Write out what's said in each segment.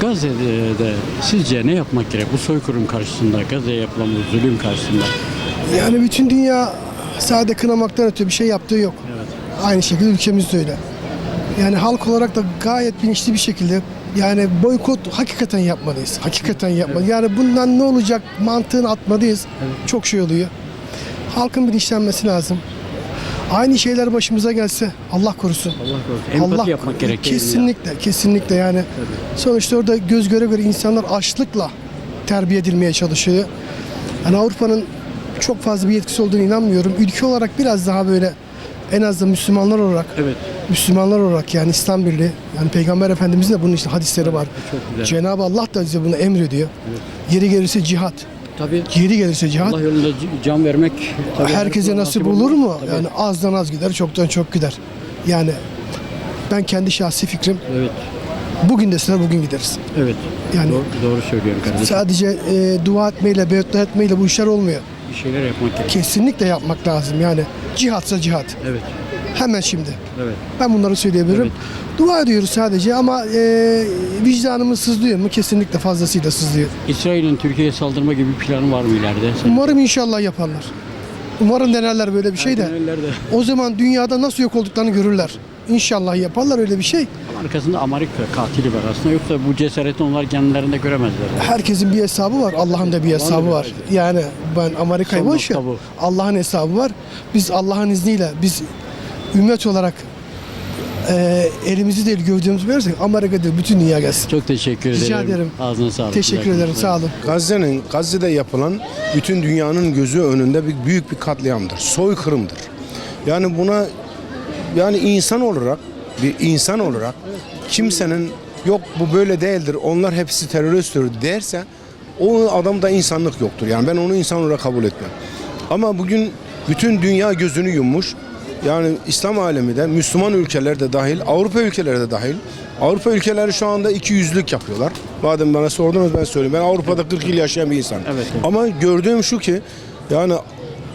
Gazze'de sizce ne yapmak gerek bu soykırım karşısında, Gazze'ye yapılan bu zulüm karşısında? Yani bütün dünya sade kınamaktan öte bir şey yaptığı yok. Aynı şekilde ülkemiz de öyle. Yani halk olarak da gayet bilinçli bir şekilde yani boykot hakikaten yapmalıyız. Hakikaten yapmalıyız. Yani bundan ne olacak mantığını atmalıyız. Çok şey oluyor. Halkın bilinçlenmesi lazım. Aynı şeyler başımıza gelse Allah korusun. Allah korusun. Empati yapmak gerek. değil mi ya? Kesinlikle, kesinlikle yani. Sonuçta orada göz göre göre insanlar açlıkla terbiye edilmeye çalışıyor. Yani Avrupa'nın çok fazla bir yetkisi olduğunu inanmıyorum. Ülke olarak biraz daha böyle en azından Müslümanlar olarak Evet. Müslümanlar olarak yani İslam Birliği yani Peygamber Efendimizin de bunun işte hadisleri var. Cenab-ı Allah da bize bunu emrediyor. Yeri gelirse cihat. Tabii Yeri gelirse cihat. Allah yolunda can vermek tabii Herkese herkese nasip olur mu? Tabii. Yani azdan az gider, çoktan çok gider. Yani ben kendi şahsi fikrim Evet. bugün deseler bugün gideriz. Evet. Yani- doğru, doğru söylüyorum kardeşim. Sadece e, dua etmeyle, beddua etmeyle bu işler olmuyor. Bir şeyler yapmak gerek. Kesinlikle yapmak lazım yani. Cihatsa cihat. Evet. Hemen şimdi. Evet. Ben bunları söyleyebilirim. Dua ediyoruz sadece ama e, vicdanımız sızlıyor mu? Kesinlikle fazlasıyla sızlıyor. İsrail'in Türkiye'ye saldırma gibi bir planı var mı ileride? Umarım inşallah yaparlar. Umarım denerler böyle bir şey de. O zaman dünyada nasıl yok olduklarını görürler. İnşallah yaparlar öyle bir şey. Arkasında Amerika katili var aslında. Yoksa bu cesareti onlar kendilerinde göremezler. Herkesin bir hesabı var. Allah'ın da bir hesabı var. Yani ben Amerika'yı boş. Allah'ın hesabı var. Biz Allah'ın izniyle biz ümmet olarak e, elimizi değil gövdemizi verirsek Amerika değil bütün dünya gelsin. Çok teşekkür ederim. Rica ederim. Ağzına sağlık. Teşekkür ederim. Sağ olun. Gazze'nin Gazze'de yapılan bütün dünyanın gözü önünde bir büyük bir katliamdır. Soykırımdır. Yani buna yani insan olarak bir insan olarak kimsenin yok bu böyle değildir. Onlar hepsi teröristtir derse o adamda insanlık yoktur. Yani ben onu insan olarak kabul etmem. Ama bugün bütün dünya gözünü yummuş. Yani İslam alemi de, Müslüman ülkeler de dahil, Avrupa ülkeleri de dahil. Avrupa ülkeleri şu anda iki yüzlük yapıyorlar. Madem bana sordunuz ben söyleyeyim. Ben Avrupa'da 40 yıl yaşayan bir insanım. Evet. Ama gördüğüm şu ki yani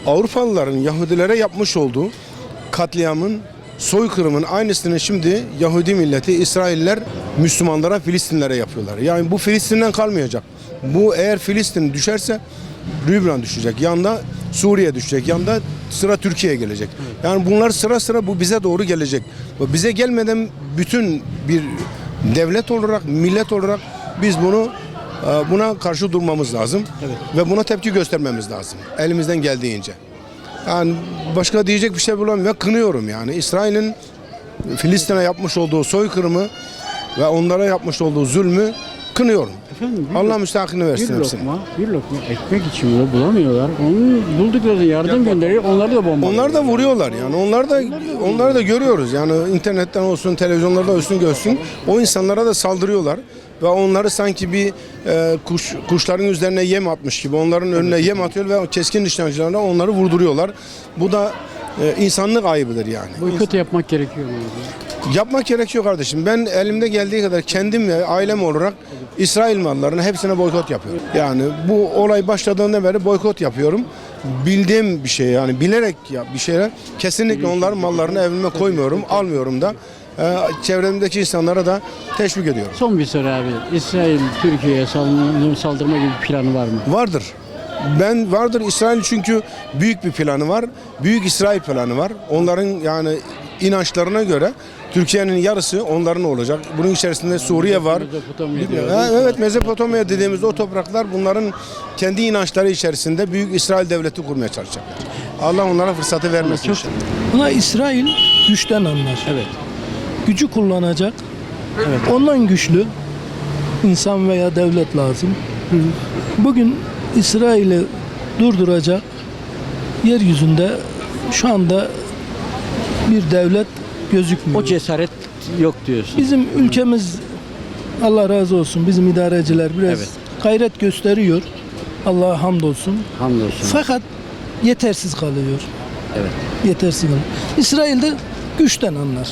Avrupalıların Yahudilere yapmış olduğu katliamın, soykırımın aynısını şimdi Yahudi milleti, İsrailler Müslümanlara, Filistinlere yapıyorlar. Yani bu Filistin'den kalmayacak. Bu eğer Filistin düşerse Lübnan düşecek. Yanda Suriye düşecek. Yanda sıra Türkiye'ye gelecek. Yani bunlar sıra sıra bu bize doğru gelecek. Bize gelmeden bütün bir devlet olarak, millet olarak biz bunu e, buna karşı durmamız lazım. Ve buna tepki göstermemiz lazım. Elimizden geldiğince. Yani başka diyecek bir şey bulamıyorum. Ve kınıyorum yani. İsrail'in Filistin'e yapmış olduğu soykırımı ve onlara yapmış olduğu zulmü kınıyorum. Efendim, bir Allah müstahakını versin Bir hepsine. lokma, bir lokma ekmek için bile bulamıyorlar. Onun buldukları yardım gönderiyor. Onları da bombalıyor. Onlar da vuruyorlar yani. Onlar da onları da görüyoruz. Yani internetten olsun, televizyonlarda olsun görsün. O insanlara da saldırıyorlar ve onları sanki bir e, kuş kuşların üzerine yem atmış gibi onların önüne yem atıyor ve keskin nişancılarla onları vurduruyorlar. Bu da e, insanlık ayıbıdır yani. Boykot yapmak gerekiyor. mu? Yapmak gerekiyor kardeşim. Ben elimde geldiği kadar kendim ve ailem olarak İsrail mallarına hepsine boykot yapıyorum. Yani bu olay başladığından beri boykot yapıyorum. Bildiğim bir şey yani bilerek ya bir şeyler kesinlikle onların mallarını evime koymuyorum, almıyorum da. Ee, çevremdeki insanlara da teşvik ediyorum. Son bir soru abi. İsrail Türkiye'ye saldırma, saldırma gibi bir planı var mı? Vardır. Ben vardır İsrail çünkü büyük bir planı var. Büyük İsrail planı var. Onların yani inançlarına göre Türkiye'nin yarısı onların olacak. Bunun içerisinde Suriye var. Ha, evet Mezopotamya dediğimiz o topraklar bunların kendi inançları içerisinde büyük İsrail devleti kurmaya çalışacaklar. Allah onlara fırsatı vermesin. Çok-. Buna İsrail güçten anlar. Evet. Gücü kullanacak. Ondan güçlü insan veya devlet lazım. Bugün İsrail'i durduracak yeryüzünde şu anda bir devlet gözükmüyor. O cesaret yok diyorsun. Bizim ülkemiz Allah razı olsun bizim idareciler biraz Evet. gayret gösteriyor. Allah'a hamdolsun. Hamdolsun. Fakat yetersiz kalıyor. Evet. Yetersiz kalıyor. İsrail'de güçten anlar.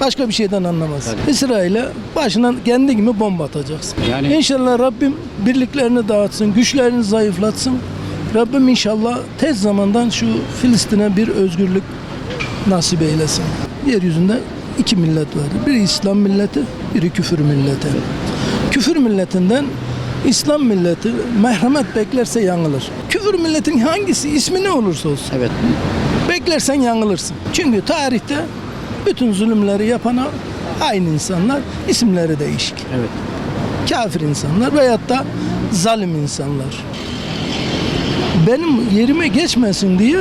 Başka bir şeyden anlamaz. İsrail'e başına kendi gibi bomba atacaksın. Yani- İnşallah Rabbim birliklerini dağıtsın, güçlerini zayıflatsın. Rabbim inşallah tez zamandan şu Filistin'e bir özgürlük nasip eylesin. Yeryüzünde iki millet var. Biri İslam milleti, biri küfür milleti. Küfür milletinden İslam milleti merhamet beklerse yanılır. Küfür milletin hangisi ismi ne olursa olsun. Evet. Beklersen yanılırsın. Çünkü tarihte bütün zulümleri yapana aynı insanlar isimleri değişik. Evet. Kafir insanlar veyahut da zalim insanlar. Benim yerime geçmesin diye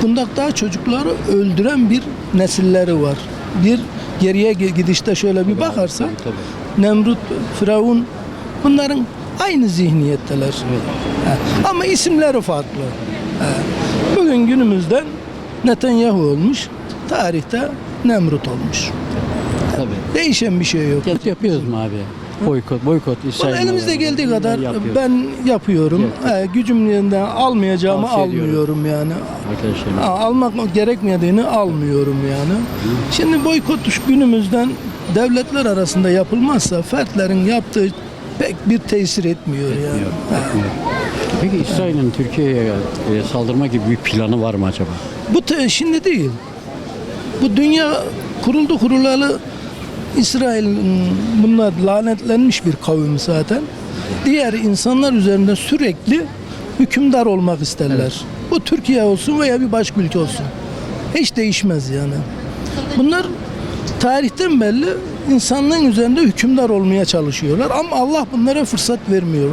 kundakta çocukları öldüren bir nesilleri var. Bir geriye gi- gidişte şöyle bir bakarsan Nemrut, Firavun bunların aynı zihniyetteler. Ama isimleri farklı. Bugün günümüzden Netanyahu olmuş, tarihte Nemrut olmuş. Tabii. Değişen bir şey yok. Yapıyoruz mu abi? Boykot, boykot İsrail. Vallahi elimizde geldiği kadar yapıyoruz. ben yapıyorum. He, gücümden almayacağımı Tavsiye ediyorum. almıyorum yani. Arkadaşlarım. Ha, almak gerekmediğini almıyorum yani. Şimdi boykot günümüzden devletler arasında yapılmazsa fertlerin yaptığı pek bir tesir etmiyor yani. Ha. Peki İsrail'in Türkiye'ye e, saldırma gibi bir planı var mı acaba? Bu te- şimdi değil. Bu dünya kuruldu kurulalı İsrail'in bunlar lanetlenmiş bir kavim zaten. Diğer insanlar üzerinde sürekli hükümdar olmak isterler. Bu Türkiye olsun veya bir başka ülke olsun. Hiç değişmez yani. Bunlar tarihten belli insanlığın üzerinde hükümdar olmaya çalışıyorlar ama Allah bunlara fırsat vermiyor.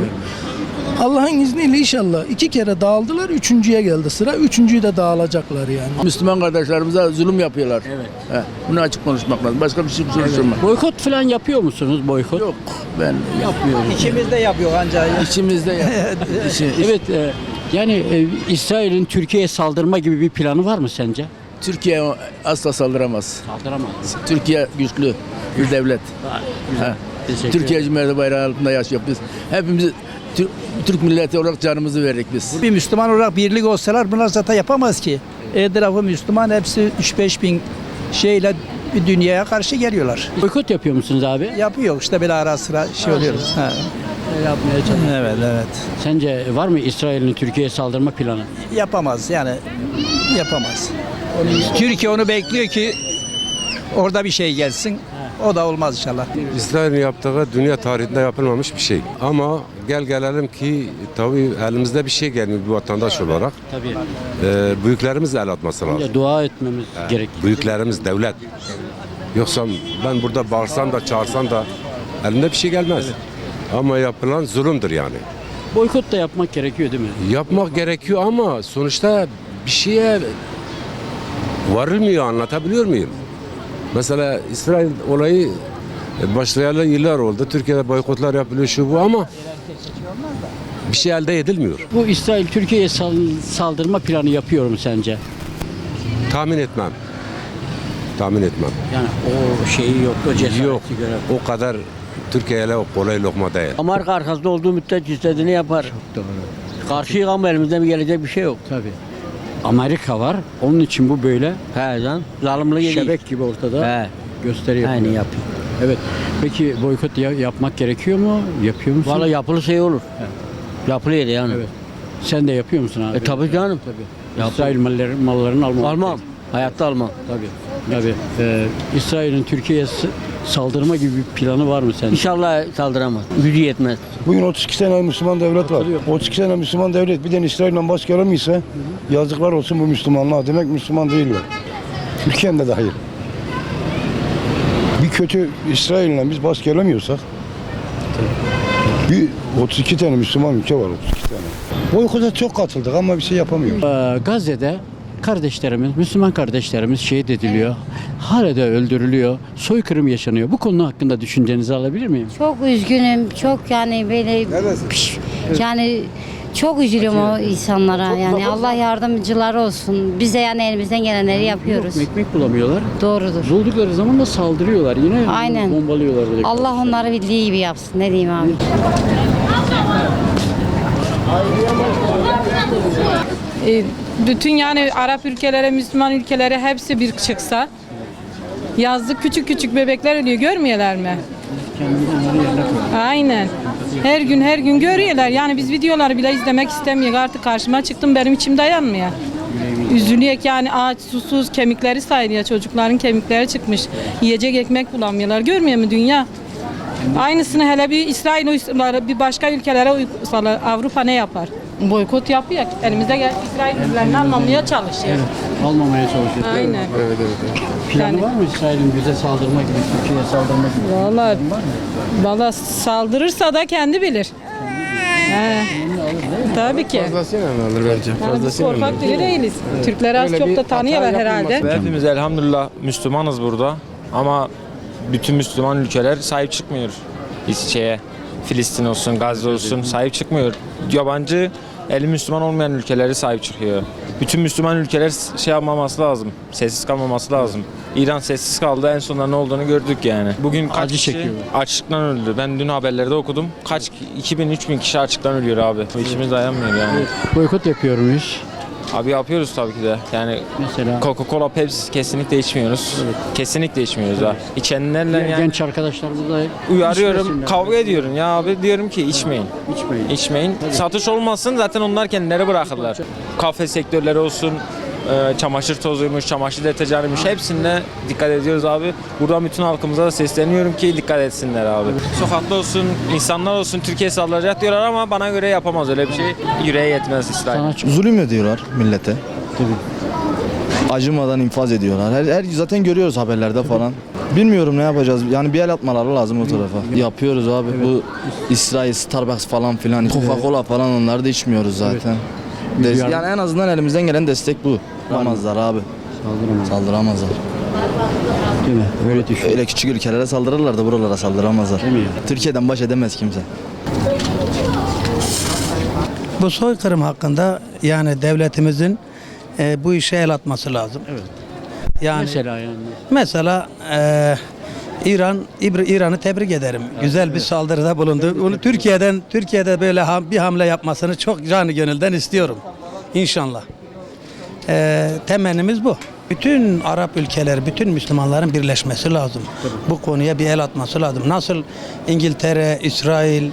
Allah'ın izniyle inşallah iki kere dağıldılar, üçüncüye geldi sıra. Üçüncüyü de dağılacaklar yani. Müslüman kardeşlerimize zulüm yapıyorlar. Evet. He, bunu açık konuşmak lazım. Başka bir şey konuşulmaz. Boykot falan yapıyor musunuz boykot? Yok ben yapmıyorum. İçimizde yapıyor ancak. İçimizde ya. İçi- Evet. e, yani e, İsrail'in Türkiye'ye saldırma gibi bir planı var mı sence? Türkiye asla saldıramaz. Saldıramaz. Türkiye güçlü bir devlet. He. Teşekkür Türkiye Cumhuriyeti bayrağı altında yaşıyor biz. Hepimiz Tür- Türk milleti olarak canımızı verdik biz. Bir Müslüman olarak birlik olsalar bunlar zaten yapamaz ki. Etrafı Müslüman hepsi 3-5 bin şeyle bir dünyaya karşı geliyorlar. Boykot yapıyor musunuz abi? Yapıyor işte böyle ara sıra şey oluyoruz. Ha. Yapmaya çalışıyor. Evet evet. Sence var mı İsrail'in Türkiye'ye saldırma planı? Yapamaz yani yapamaz. Türkiye onu bekliyor ki orada bir şey gelsin. O da olmaz inşallah. İsrail'in yaptığı dünya tarihinde yapılmamış bir şey. Ama gel gelelim ki tabii elimizde bir şey gelmiyor bir vatandaş olarak. Tabii. Ee, büyüklerimiz el atması lazım. Dua etmemiz gerek. Büyüklerimiz, devlet. Yoksa ben burada bağırsam da çağırsam da elimde bir şey gelmez. Ama yapılan zulümdür yani. Boykot da yapmak gerekiyor değil mi? Yapmak gerekiyor ama sonuçta bir şeye varılmıyor anlatabiliyor muyum? Mesela İsrail olayı e, başlayalı yıllar oldu. Türkiye'de boykotlar yapılıyor şu bu ama bir şey elde edilmiyor. Bu İsrail Türkiye'ye sal- saldırma planı yapıyor mu sence? Tahmin etmem. Tahmin etmem. Yani o şeyi yok, o cesareti Yok. göre. O kadar Türkiye'yle o kolay lokma değil. Amerika arkasında olduğu müddetçe istediğini yapar. Doğru. Karşıyık ama elimizden bir gelecek bir şey yok. Tabii. Amerika var. Onun için bu böyle He can. Zalimlik ediyor. şebek gibi ortada He. gösteri yapıyor. Aynı yapıyor. Evet. Peki boykot ya- yapmak gerekiyor mu? Yapıyor musun? Valla yapılırsa iyi olur. Yapılıyor yani. Evet. Sen de yapıyor musun abi? E tabii canım. Tabii. İsrail malları, mallarını almam. Almam. Hayatta almam. Tabii. Tabii. Ee, İsrail'in Türkiye'ye saldırma gibi bir planı var mı sence? İnşallah saldıramaz. Gücü yetmez. Bugün 32 tane Müslüman devlet var. 32 tane Müslüman devlet bir de İsrail'le baş gelemiyse yazıklar olsun bu Müslümanlığa. Demek Müslüman değiller. Ülkemde dahil. Bir kötü İsrail'le biz baş gelemiyorsak bir 32 tane Müslüman ülke var 32 tane. Boykota çok katıldık ama bir şey yapamıyoruz. Ee, Gazze'de kardeşlerimiz, Müslüman kardeşlerimiz şehit ediliyor. Hala da öldürülüyor. Soykırım yaşanıyor. Bu konu hakkında düşüncenizi alabilir miyim? Çok üzgünüm. Çok yani böyle piş- yani çok üzülüyorum o insanlara. Yani Allah yardımcıları olsun. Biz de yani elimizden gelenleri yapıyoruz. Yok, ekmek bulamıyorlar. Doğrudur. Buldukları zaman da saldırıyorlar. Yine Aynen. bombalıyorlar. direkt. Allah onları bildiği gibi yapsın. Ne diyeyim abi? E, bütün yani Arap ülkelere, Müslüman ülkelere hepsi bir çıksa yazlık küçük küçük bebekler ölüyor görmüyorlar mı? Aynen. Her gün her gün görüyorlar. Yani biz videoları bile izlemek istemiyoruz. Artık karşıma çıktım benim içim dayanmıyor. Üzülüyor yani ağaç susuz kemikleri sayılıyor. Çocukların kemikleri çıkmış. Yiyecek ekmek bulamıyorlar. Görmüyor mu dünya? Aynısını hele bir İsrail uysalar, bir başka ülkelere uysalar Avrupa ne yapar? Boykot yapıyor. Elimizde gel İsrail ürünlerini almamaya çalışıyor. Almamaya çalışıyor. Aynen. Planı Yani- var mı İsrail'in bize saldırma gibi, Türkiye'ye saldırma gibi? Vallahi Valla saldırırsa da kendi bilir. He. Tabii ki. Fazlasıyla alır bence. Yani biz korkak biri değiliz. Türkleri az çok da tanıyorlar herhalde. Hepimiz elhamdülillah Müslümanız burada ama bütün Müslüman ülkeler sahip çıkmıyor şeye. Filistin olsun, Gazze olsun sahip çıkmıyor. Yabancı eli Müslüman olmayan ülkeleri sahip çıkıyor. Bütün Müslüman ülkeler şey yapmaması lazım. Sessiz kalmaması lazım. İran sessiz kaldı. En sonunda ne olduğunu gördük yani. Bugün kaç Acı kişi çekiyor. açlıktan öldü. Ben dün haberlerde okudum. Kaç 2000-3000 kişi açlıktan ölüyor abi. İçimiz dayanmıyor yani. Boykot yapıyor muyuz? Abi yapıyoruz tabii ki de. Yani Mesela Coca-Cola, Pepsi kesinlikle içmiyoruz. Kesinlikle içmiyoruz ha. İçenlerle yani genç arkadaşlarımız da uyarıyorum, içmesinler. kavga ediyorum ya abi diyorum ki içmeyin. içmeyin. İçmeyin. Satış olmasın zaten onlar kendileri bırakırlar. Kafe sektörleri olsun, e, çamaşır tozuymuş, çamaşır deterjanıymış hepsine dikkat ediyoruz abi. Buradan bütün halkımıza da sesleniyorum ki dikkat etsinler abi. Sokakta olsun, insanlar olsun Türkiye saldıracak diyorlar ama bana göre yapamaz öyle bir şey. Yüreğe yetmez İsrail. Zulüm ediyorlar millete. Acımadan infaz ediyorlar. Her, her zaten görüyoruz haberlerde falan. Bilmiyorum ne yapacağız. Yani bir el atmaları lazım o tarafa. Yapıyoruz abi. Bu İsrail, Starbucks falan filan, Coca-Cola falan onları da içmiyoruz zaten. Yardım- Yani en azından elimizden gelen destek bu. Saldıramazlar abi. saldıramaz. Saldıramazlar. Değil mi? Öyle düşün. Öyle küçük ülkelere saldırırlar da buralara saldıramazlar. Değil mi ya? Türkiye'den baş edemez kimse. Bu soykırım hakkında yani devletimizin e, bu işe el atması lazım. Evet. Yani Mesela yani. Mesela e, İran İbr- İran'ı tebrik ederim. Güzel bir saldırıda bulundu. Bunu Türkiye'den Türkiye'de böyle ham- bir hamle yapmasını çok canı gönülden istiyorum. İnşallah. E, temennimiz bu. Bütün Arap ülkeleri, bütün Müslümanların birleşmesi lazım. Bu konuya bir el atması lazım. Nasıl İngiltere, İsrail,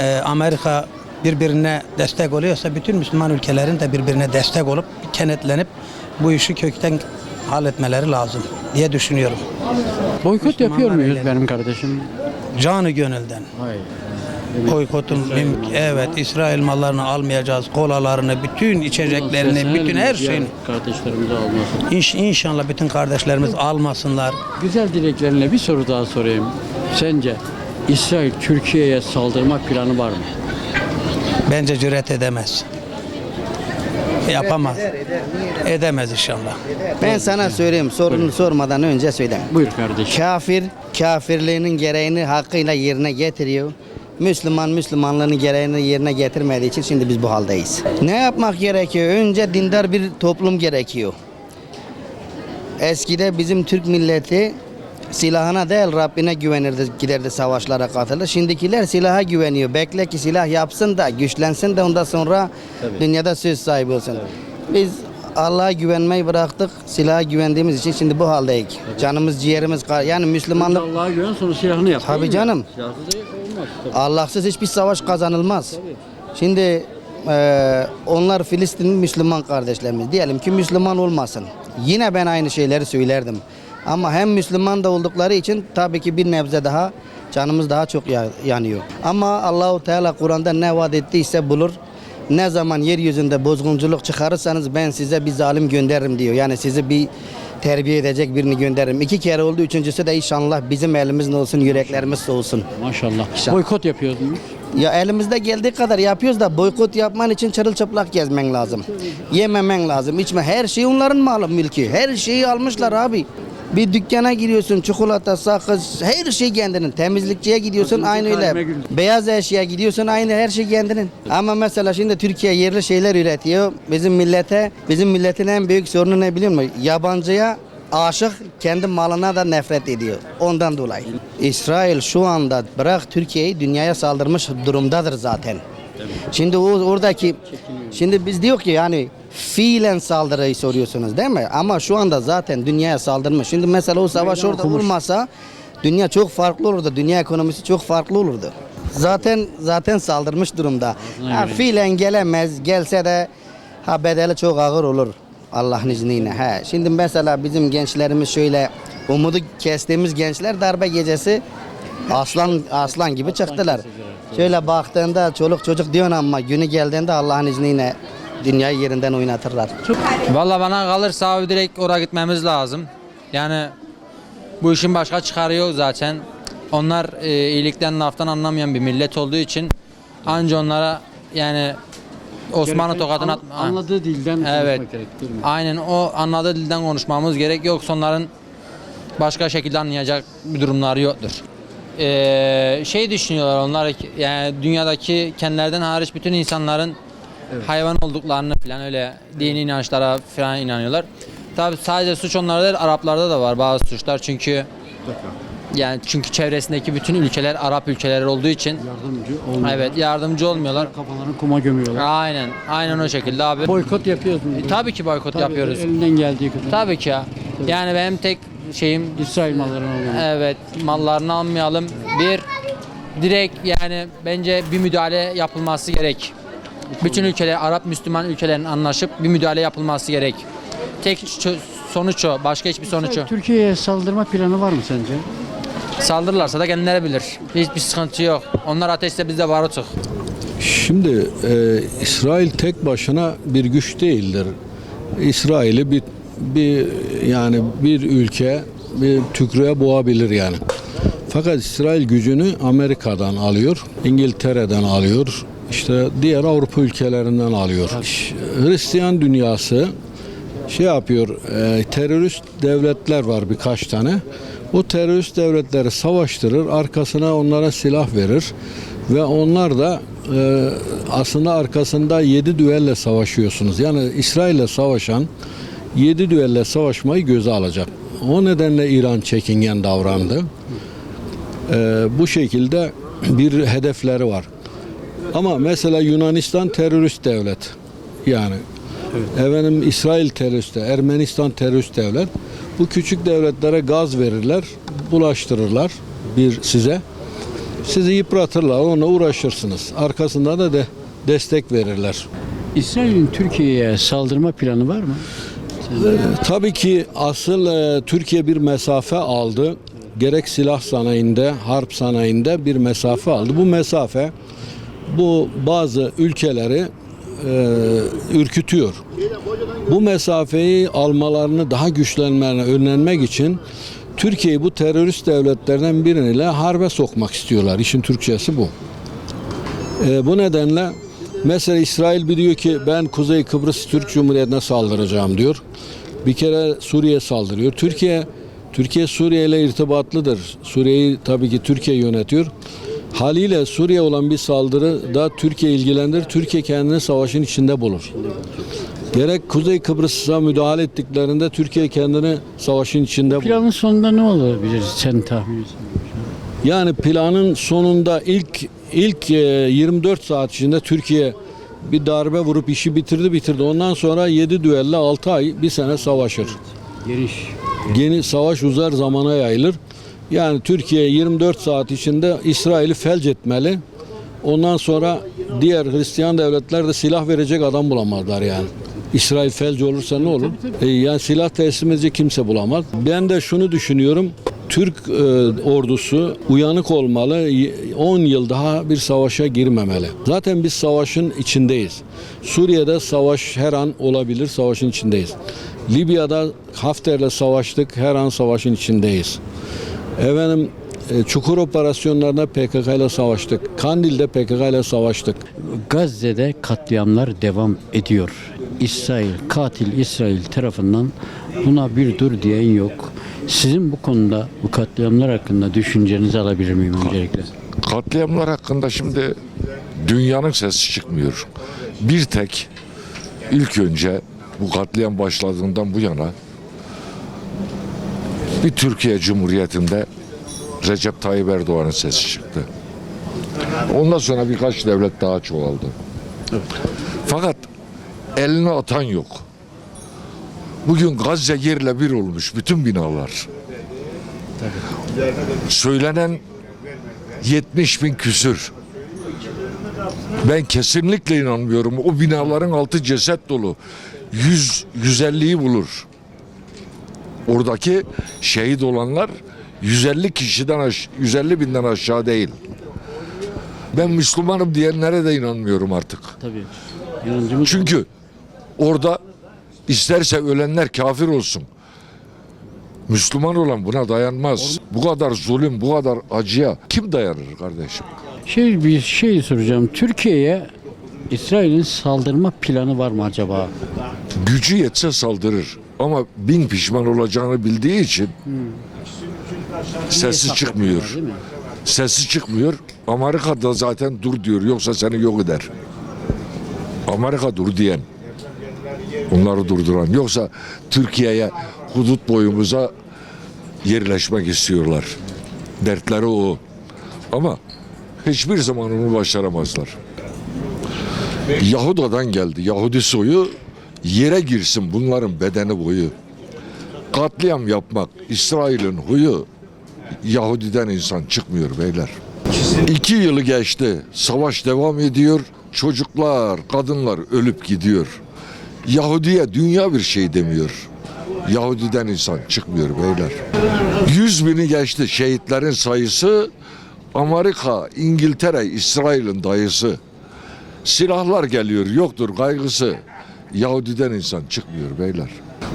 e, Amerika birbirine destek oluyorsa bütün Müslüman ülkelerin de birbirine destek olup kenetlenip bu işi kökten halletmeleri lazım diye düşünüyorum. Boykot yapıyor muyuz benim kardeşim? Canı gönülden. Hayır. Boykotun mümkün. Evet, İsrail mallarını almayacağız. Kolalarını, bütün içeceklerini, bütün her şeyini. Kardeşlerimize almasın. İnş, inşallah bütün kardeşlerimiz almasınlar. Güzel dileklerine bir soru daha sorayım. Sence İsrail Türkiye'ye saldırma planı var mı? Bence cüret edemez. Yapamaz. Edemez inşallah. Ben sana söyleyeyim sorunu sormadan önce söyle. Buyur kardeşim. Kafir kafirliğinin gereğini hakkıyla yerine getiriyor. Müslüman Müslümanlığının gereğini yerine getirmediği için şimdi biz bu haldeyiz. Ne yapmak gerekiyor? Önce dindar bir toplum gerekiyor. Eskide bizim Türk milleti silahına değil Rabbine güvenirdi, giderdi savaşlara katılır. Şimdikiler silaha güveniyor. Bekle ki silah yapsın da güçlensin de ondan sonra dünyada söz sahibi olsun. Biz Allah'a güvenmeyi bıraktık. Silaha güvendiğimiz için şimdi bu haldeyiz. Canımız ciğerimiz kar. Yani Müslümanlık Allah'a güven sonra silahını yap. Tabii canım. Silahsız olmaz. Tabii. Allahsız hiçbir savaş kazanılmaz. Şimdi eee, onlar Filistin'in Müslüman kardeşlerimiz. Diyelim ki Müslüman olmasın. Yine ben aynı şeyleri söylerdim. Ama hem Müslüman da oldukları için tabii ki bir nebze daha canımız daha çok ya- yanıyor. Ama Allahu Teala Kur'an'da ne vaat ettiyse bulur. Ne zaman yeryüzünde bozgunculuk çıkarırsanız ben size bir zalim gönderirim diyor. Yani sizi bir terbiye edecek birini gönderirim. İki kere oldu. Üçüncüsü de inşallah bizim elimizin olsun, yüreklerimiz soğusun. Maşallah. İnşallah. Boykot yapıyoruz muyuz? Ya elimizde geldiği kadar yapıyoruz da boykot yapman için çırılçıplak gezmen lazım. Yememen lazım, içme. Her şey onların malı, mülkü. Her şeyi almışlar abi. Bir dükkana giriyorsun, çikolata, sakız, her şey kendinin. Temizlikçiye gidiyorsun, aynı öyle. Beyaz eşya gidiyorsun, aynı her şey kendinin. Ama mesela şimdi Türkiye yerli şeyler üretiyor. Bizim millete, bizim milletin en büyük sorunu ne biliyor musun? Yabancıya aşık kendi malına da nefret ediyor. Ondan dolayı. İsrail şu anda bırak Türkiye'yi dünyaya saldırmış durumdadır zaten. Şimdi o oradaki şimdi biz diyor ki yani fiilen saldırıyı soruyorsunuz değil mi? Ama şu anda zaten dünyaya saldırmış. Şimdi mesela o savaş orada olmasa dünya çok farklı olurdu. Dünya ekonomisi çok farklı olurdu. Zaten zaten saldırmış durumda. Ha, fiilen gelemez. Gelse de ha bedeli çok ağır olur. Allah'ın izniyle. He. Şimdi mesela bizim gençlerimiz şöyle umudu kestiğimiz gençler darbe gecesi Aslan aslan gibi çıktılar. Şöyle baktığında çoluk çocuk diyorsun ama günü geldiğinde Allah'ın izniyle dünyayı yerinden oynatırlar. Valla bana kalırsa abi direkt oraya gitmemiz lazım. Yani bu işin başka çıkarı yok zaten. Onlar e, iyilikten laftan anlamayan bir millet olduğu için anca onlara yani Osmanlı Gereken tokatını an- atma. Anladığı dilden Evet. konuşmak gerek değil mi? Aynen o anladığı dilden konuşmamız gerek yoksa onların başka şekilde anlayacak bir durumları yoktur. Ee, şey düşünüyorlar onlar yani dünyadaki kendilerden hariç bütün insanların hayvan olduklarını falan öyle dini inançlara falan inanıyorlar. Tabi sadece suç onlarda değil Araplarda da var bazı suçlar çünkü yani çünkü çevresindeki bütün ülkeler Arap ülkeleri olduğu için Yardımcı olmuyor. evet yardımcı olmuyorlar. Kafalarını kuma gömüyorlar. Aynen aynen o şekilde abi. Boykot yapıyoruz mu? E, Tabii ki boykot yapıyoruz. Elinden geldiği kadar. Tabii ki ya. Yani benim tek şeyim İsrail mallarını alıyor. evet mallarını almayalım. Bir direkt yani bence bir müdahale yapılması gerek. Bütün ülkeler Arap Müslüman ülkelerin anlaşıp bir müdahale yapılması gerek. Tek sonuç o. Başka hiçbir sonuç o. Türkiye'ye saldırma planı var mı sence? Saldırırlarsa da kendileri bilir. Hiçbir sıkıntı yok. Onlar ateşte biz de barutuk. Şimdi e, İsrail tek başına bir güç değildir. İsrail'i bir bir yani bir ülke bir tükrüğe boğabilir yani. Fakat İsrail gücünü Amerika'dan alıyor, İngiltere'den alıyor, işte diğer Avrupa ülkelerinden alıyor. Hristiyan dünyası şey yapıyor, e, terörist devletler var birkaç tane. O terörist devletleri savaştırır, arkasına onlara silah verir ve onlar da e, aslında arkasında yedi düelle savaşıyorsunuz. Yani İsrail'le savaşan yedi düelle savaşmayı göze alacak. O nedenle İran çekingen davrandı. E, bu şekilde bir hedefleri var. Ama mesela Yunanistan terörist devlet. Yani efendim İsrail terörist, Ermenistan terörist devlet. Bu küçük devletlere gaz verirler, bulaştırırlar bir size. Sizi yıpratırlar, onunla uğraşırsınız. Arkasında da de destek verirler. İsrail'in Türkiye'ye saldırma planı var mı? Tabii ki asıl e, Türkiye bir mesafe aldı. Gerek silah sanayinde, harp sanayinde bir mesafe aldı. Bu mesafe bu bazı ülkeleri e, ürkütüyor. Bu mesafeyi almalarını daha güçlenmelerini önlenmek için Türkiye'yi bu terörist devletlerden biriyle harbe sokmak istiyorlar. İşin Türkçesi bu. E, bu nedenle mesela İsrail biliyor ki ben Kuzey Kıbrıs Türk Cumhuriyeti'ne saldıracağım diyor. Bir kere Suriye saldırıyor. Türkiye Türkiye Suriye ile irtibatlıdır. Suriye'yi tabii ki Türkiye yönetiyor. Haliyle Suriye olan bir saldırı da Türkiye ilgilendirir. Türkiye kendini savaşın içinde bulur. Gerek Kuzey Kıbrıs'a müdahale ettiklerinde Türkiye kendini savaşın içinde bulur. Planın sonunda ne olabilir sen tahmin ediyorsun? Yani planın sonunda ilk ilk e, 24 saat içinde Türkiye bir darbe vurup işi bitirdi bitirdi. Ondan sonra 7 düelle 6 ay bir sene savaşır. Geniş. Yeni savaş uzar zamana yayılır. Yani Türkiye 24 saat içinde İsrail'i felç etmeli. Ondan sonra diğer Hristiyan devletler de silah verecek adam bulamazlar yani. İsrail felç olursa ne olur? E, yani silah teslim edecek kimse bulamaz. Ben de şunu düşünüyorum. Türk e, ordusu uyanık olmalı. Y- 10 yıl daha bir savaşa girmemeli. Zaten biz savaşın içindeyiz. Suriye'de savaş her an olabilir. Savaşın içindeyiz. Libya'da Hafter'le savaştık. Her an savaşın içindeyiz. Efendim e, çukur operasyonlarında PKK ile savaştık. Kandil'de PKK ile savaştık. Gazze'de katliamlar devam ediyor. İsrail, katil İsrail tarafından buna bir dur diyen yok. Sizin bu konuda bu katliamlar hakkında düşüncenizi alabilir miyim öncelikle? Katliamlar hakkında şimdi dünyanın sesi çıkmıyor. Bir tek ilk önce bu katliam başladığından bu yana bir Türkiye Cumhuriyeti'nde Recep Tayyip Erdoğan'ın sesi çıktı. Ondan sonra birkaç devlet daha çoğaldı. Fakat eline atan yok. Bugün Gazze yerle bir olmuş bütün binalar. Söylenen 70 bin küsür. Ben kesinlikle inanmıyorum. O binaların altı ceset dolu. 100 150'yi bulur. Oradaki şehit olanlar 150 kişiden aş 150 binden aşağı değil. Ben Müslümanım diyenlere de inanmıyorum artık. Tabii. Çünkü orada isterse ölenler kafir olsun. Müslüman olan buna dayanmaz. Bu kadar zulüm, bu kadar acıya kim dayanır kardeşim? Şey bir şey soracağım. Türkiye'ye İsrail'in saldırma planı var mı acaba? Gücü yetse saldırır. Ama bin pişman olacağını bildiği için sesi çıkmıyor. Sesi çıkmıyor. Amerika da zaten dur diyor. Yoksa seni yok eder. Amerika dur diyen. Onları durduran. Yoksa Türkiye'ye hudut boyumuza yerleşmek istiyorlar. Dertleri o. Ama hiçbir zaman onu başaramazlar. Yahuda'dan geldi. Yahudi soyu yere girsin bunların bedeni boyu. Katliam yapmak İsrail'in huyu Yahudiden insan çıkmıyor beyler. İki yılı geçti. Savaş devam ediyor. Çocuklar, kadınlar ölüp gidiyor. Yahudiye dünya bir şey demiyor. Yahudiden insan çıkmıyor beyler. Yüz bini geçti şehitlerin sayısı. Amerika, İngiltere, İsrail'in dayısı. Silahlar geliyor, yoktur kaygısı. Yahudiden insan çıkmıyor beyler.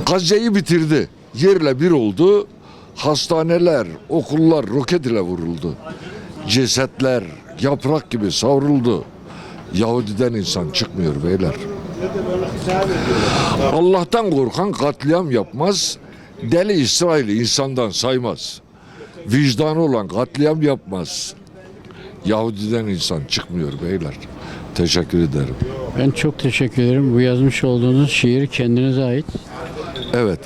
Gazze'yi bitirdi. Yerle bir oldu. Hastaneler, okullar roket ile vuruldu. Cesetler yaprak gibi savruldu. Yahudiden insan çıkmıyor beyler. Allah'tan korkan katliam yapmaz. Deli İsrail'i insandan saymaz. Vicdanı olan katliam yapmaz. Yahudiden insan çıkmıyor beyler. Teşekkür ederim. Ben çok teşekkür ederim. Bu yazmış olduğunuz şiir kendinize ait. Evet.